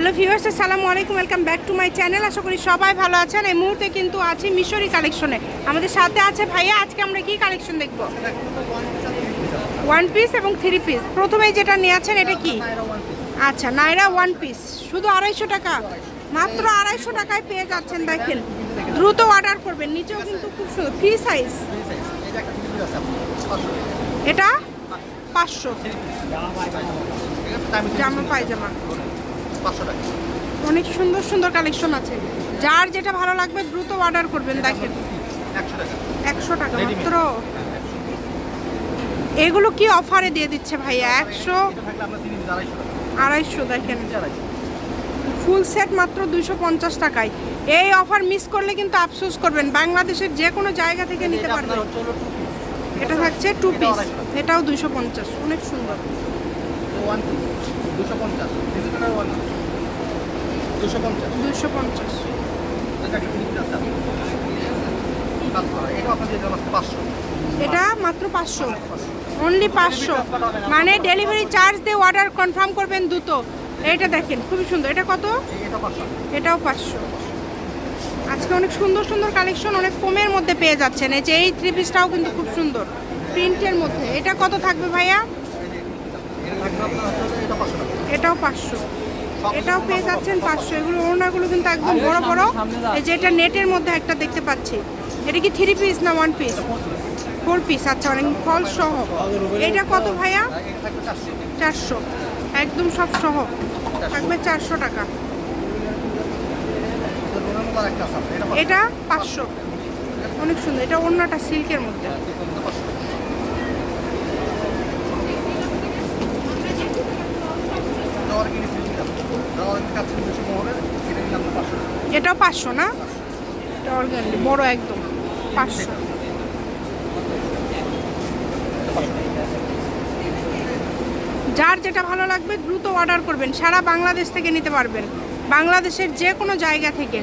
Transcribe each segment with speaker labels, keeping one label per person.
Speaker 1: Hello viewers, আসসালামু আলাইকুম, welcome back to my channel. আশা করি সবাই ভালো আছেন। এই মুহূর্তে কিন্তু আছি মিশরি কালেকশনে। আমাদের সাথে আছে ভাইয়া, আজকে আমরা কি কালেকশন দেখব? ওয়ান পিস এবং থ্রি পিস প্রথমে যেটা নিয়ে আছেন, এটা কি? আচ্ছা নাইরা ওয়ান পিস শুধু আড়াইশো টাকা? মাত্র আড়াইশো টাকায় পেয়ে যাচ্ছেন, দেখেন। দ্রুত অর্ডার করবেন। নিচেও কিন্তু খুব সুন্দর। ফ্রি সাইজ এটা পাঁচশো। জামা পায়জামা। অনেক সুন্দর সুন্দর কালেকশন আছে। যার যেটা ভালো লাগবে দ্রুত অর্ডার করবেন দেখেন। একশো টাকা। মাত্র। এগুলো কি অফারে দিয়ে দিচ্ছে ভাইয়া? একশো? আড়াইশো দেখেন। ফুল সেট মাত্র দুইশো পঞ্চাশ টাকায়। এই অফার মিস করলে কিন্তু আফসোস করবেন। বাংলাদেশের যে কোনো জায়গা থেকে নিতে পারবেন। এটা থাকছে টু পিস এটাও দুইশো পঞ্চাশ। অনেক সুন্দর। দুইশো পঞ্চাশ। এটা মাত্র পাঁচশো। অনলি পাঁচশো। মানে ডেলিভারি চার্জ দিয়ে অর্ডার কনফার্ম করবেন দ্রুত এটা দেখেন খুবই সুন্দর। এটা কত? এটাও পাঁচশো। আজকে অনেক সুন্দর সুন্দর কালেকশন অনেক কমের মধ্যে পেয়ে যাচ্ছেন। এই যে এই থ্রি পিসটাও কিন্তু খুব সুন্দর। প্রিন্টের মধ্যে। এটা কত থাকবে ভাইয়া? এটাও পাঁচশো। এটাও পেয়ে যাচ্ছেন পাঁচশো। এগুলো ওড়নাগুলো কিন্তু একদম বড় বড়। এই যে এটা নেটের মধ্যে একটা দেখতে পাচ্ছি। এটা কি থ্রি পিস না ওয়ান পিস ফোর পিস আচ্ছা অনেক ফল সহ। এটা কত ভাইয়া? চারশো। একদম সব সহ। থাকবে চারশো টাকা। এটা পাঁচশো। অনেক সুন্দর। এটা অন্যটা সিল্কের মধ্যে এটাও পাঁচশো না? বড় একদম, পাঁচশো। যার যেটা ভালো লাগবে দ্রুত অর্ডার করবেন, সারা বাংলাদেশ থেকে নিতে পারবেন। বাংলাদেশের যে কোনো জায়গা থেকে।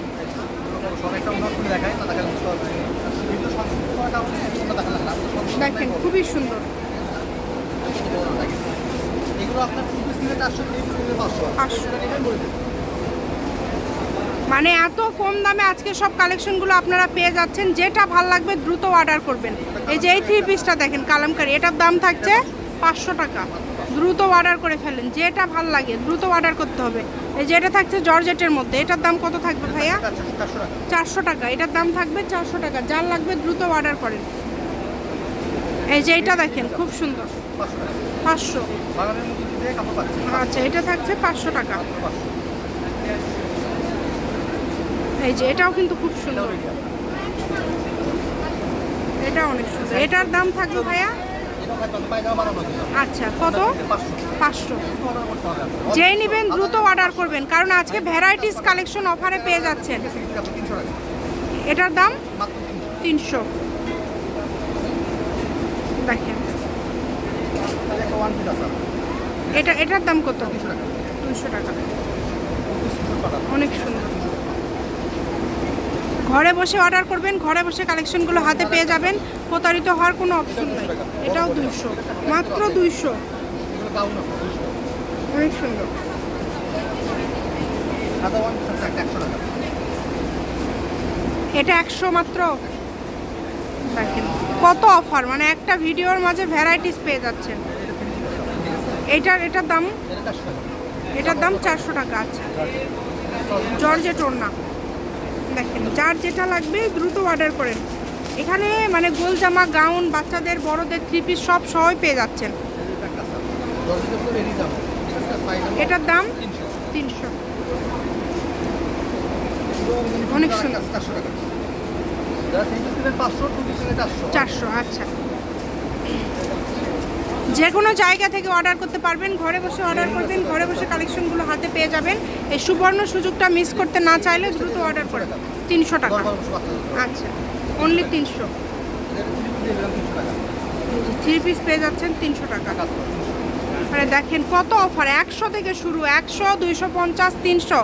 Speaker 1: দেখেন, খুবই সুন্দর। পাঁচশো। মানে এত কম দামে আজকে সব কালেকশনগুলো আপনারা পেয়ে যাচ্ছেন, যেটা ভালো লাগবে দ্রুত অর্ডার করবেন। এই যে এই থ্রি পিসটা দেখেন কালামকারি এটার দাম থাকছে পাঁচশো টাকা। দ্রুত অর্ডার করে ফেলেন, যেটা ভালো লাগে, দ্রুত অর্ডার করতে হবে। এই যে এটা থাকছে জর্জেটের মধ্যে, এটার দাম কত থাকবে ভাইয়া? চারশো টাকা, এটার দাম থাকবে চারশো টাকা, যার লাগবে দ্রুত অর্ডার করেন। এই যে এটা দেখেন, খুব সুন্দর। পাঁচশো। আচ্ছা এটা থাকছে পাঁচশো টাকা। এই যে, এটাও কিন্তু খুব সুন্দর। এটা অনেক সুন্দর। এটার দাম থাকবে ভাইয়া? আচ্ছা কত? পাঁচশো। যেই নেবেন দ্রুত অর্ডার করবেন, কারণ আজকে ভ্যারাইটিস কালেকশন অফারে পেয়ে যাচ্ছেন। এটার দাম? তিনশো। দেখেন। এটা, এটার দাম কত? দুশো টাকা। অনেক সুন্দর। ঘরে বসে অর্ডার করবেন, ঘরে বসে কালেকশনগুলো হাতে পেয়ে যাবেন, প্রতারিত হওয়ার কোনো অপশন নাই। এটাও দুইশো, মাত্র দুইশো। অনেক সুন্দর। এটা একশো মাত্র। কত অফার মানে একটা ভিডিওর মাঝে ভ্যারাইটিস পেয়ে যাচ্ছেন। এটার এটার দাম এটার দাম চারশো টাকা আছে। জর্জেট ওড়না। দেখেন যার যেটা লাগবে দ্রুত অর্ডার করেন। এখানে মানে গোল জামা গাউন বাচ্চাদের বড়দের থ্রি পিস সব সহই পেয়ে যাচ্ছেন। এটার দাম তিনশো। অনেক সুন্দর। চারশো আচ্ছা। যে কোনো জায়গা থেকে অর্ডার করতে পারবেন ঘরে বসে অর্ডার করবেন ঘরে বসে কালেকশনগুলো হাতে পেয়ে যাবেন। এই সুবর্ণ সুযোগটা মিস করতে না চাইলে দ্রুত অর্ডার করে তিনশো টাকা। আচ্ছা অনলি তিনশো। থ্রি পিস পেয়ে যাচ্ছেন তিনশো টাকা। মানে দেখেন কত অফার একশো থেকে শুরু একশো দুইশো পঞ্চাশ তিনশো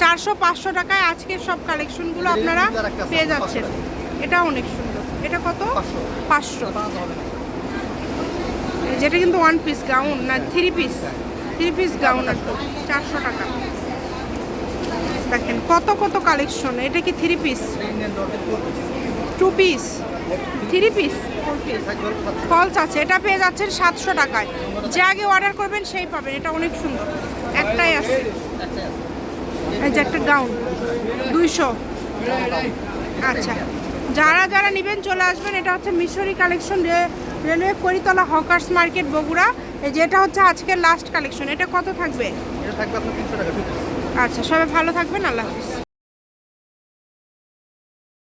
Speaker 1: চারশো পাঁচশো টাকায় আজকের সব কালেকশনগুলো আপনারা পেয়ে যাচ্ছেন। এটা অনেক সুন্দর। এটা কত? পাঁচশো। যেটা কিন্তু ওয়ান পিস গাউন না three piece three piece gown একদম চারশো টাকা। দেখেন কত কত কালেকশন এটা কি three piece two piece three piece falls আছে, এটা পেয়ে যাচ্ছেন সাতশো টাকায়। যে আগে অর্ডার করবেন, সেই পাবেন, এটা অনেক সুন্দর। একটাই আছে। এই যে একটা গাউন দুইশো। আচ্ছা যারা যারা নেবেন, চলে আসবেন, এটা হচ্ছে Mishri collection railway Karitola hawkers market Bogura যেটা হচ্ছে আজকের লাস্ট কালেকশন এটা কত থাকবে?
Speaker 2: এটা থাকবে আপনার তিনশো টাকা
Speaker 1: আচ্ছা সবাই ভালো থাকবেন আল্লাহ হাফিজ।